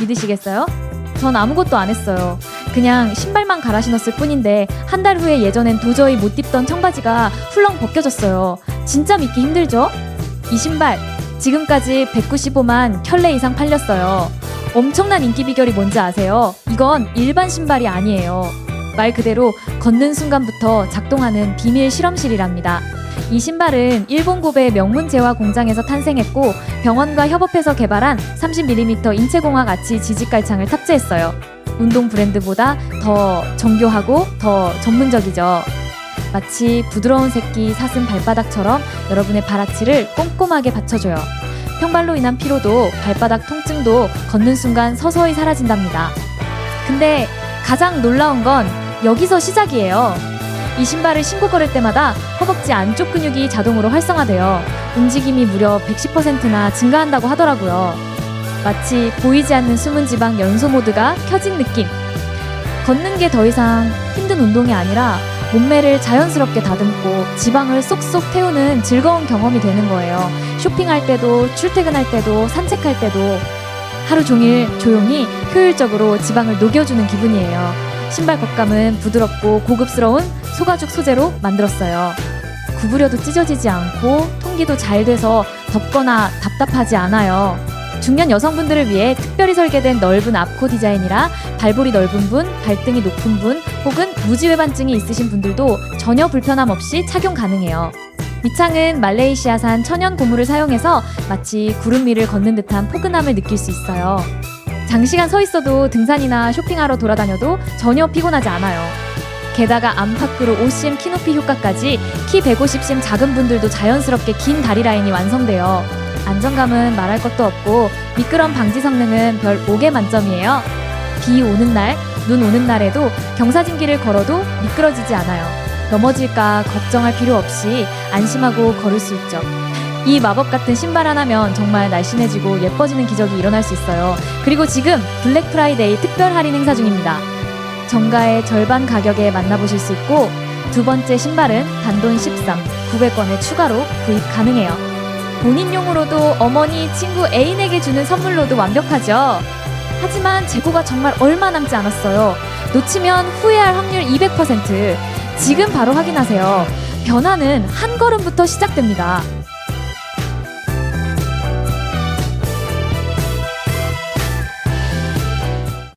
믿으시겠어요? 전 아무것도 안 했어요. 그냥 신발만 갈아 신었을 뿐인데 한 달 후에 예전엔 도저히 못 입던 청바지가 훌렁 벗겨졌어요. 진짜 믿기 힘들죠? 이 신발 지금까지 195만 켤레 이상 팔렸어요. 엄청난 인기 비결이 뭔지 아세요? 이건 일반 신발이 아니에요. 말 그대로 걷는 순간부터 작동하는 비밀 실험실이랍니다. 이 신발은 일본 고베 명문 재화 공장에서 탄생했고 병원과 협업해서 개발한 30mm 인체공학 아치 지직갈창을 탑재했어요. 운동 브랜드보다 더 정교하고 더 전문적이죠. 마치 부드러운 새끼 사슴 발바닥처럼 여러분의 발아치를 꼼꼼하게 받쳐줘요. 평발로 인한 피로도 발바닥 통증도 걷는 순간 서서히 사라진답니다. 근데 가장 놀라운 건 여기서 시작이에요. 이 신발을 신고 걸을 때마다 허벅지 안쪽 근육이 자동으로 활성화되어 움직임이 무려 110%나 증가한다고 하더라고요. 마치 보이지 않는 숨은 지방 연소 모드가 켜진 느낌. 걷는 게 더 이상 힘든 운동이 아니라 몸매를 자연스럽게 다듬고 지방을 쏙쏙 태우는 즐거운 경험이 되는 거예요. 쇼핑할 때도 출퇴근할 때도 산책할 때도 하루 종일 조용히 효율적으로 지방을 녹여주는 기분이에요. 신발 겉감은 부드럽고 고급스러운 소가죽 소재로 만들었어요. 구부려도 찢어지지 않고 통기도 잘 돼서 덥거나 답답하지 않아요. 중년 여성분들을 위해 특별히 설계된 넓은 앞코 디자인이라 발볼이 넓은 분, 발등이 높은 분, 혹은 무지외반증이 있으신 분들도 전혀 불편함 없이 착용 가능해요. 밑창은 말레이시아산 천연 고무를 사용해서 마치 구름 위를 걷는 듯한 포근함을 느낄 수 있어요. 장시간 서 있어도 등산이나 쇼핑하러 돌아다녀도 전혀 피곤하지 않아요. 게다가 안팎으로 5cm 키 높이 효과까지 키 150cm 작은 분들도 자연스럽게 긴 다리 라인이 완성돼요. 안정감은 말할 것도 없고 미끄럼 방지 성능은 별 5개 만점이에요. 비 오는 날, 눈 오는 날에도 경사진길을 걸어도 미끄러지지 않아요. 넘어질까 걱정할 필요 없이 안심하고 걸을 수 있죠. 이 마법 같은 신발 하나면 정말 날씬해지고 예뻐지는 기적이 일어날 수 있어요. 그리고 지금 블랙 프라이데이 특별 할인 행사 중입니다. 정가의 절반 가격에 만나보실 수 있고 두 번째 신발은 단돈 13, 900원에 추가로 구입 가능해요. 본인용으로도 어머니, 친구, 애인에게 주는 선물로도 완벽하죠. 하지만 재고가 정말 얼마 남지 않았어요. 놓치면 후회할 확률 200%. 지금 바로 확인하세요. 변화는 한 걸음부터 시작됩니다.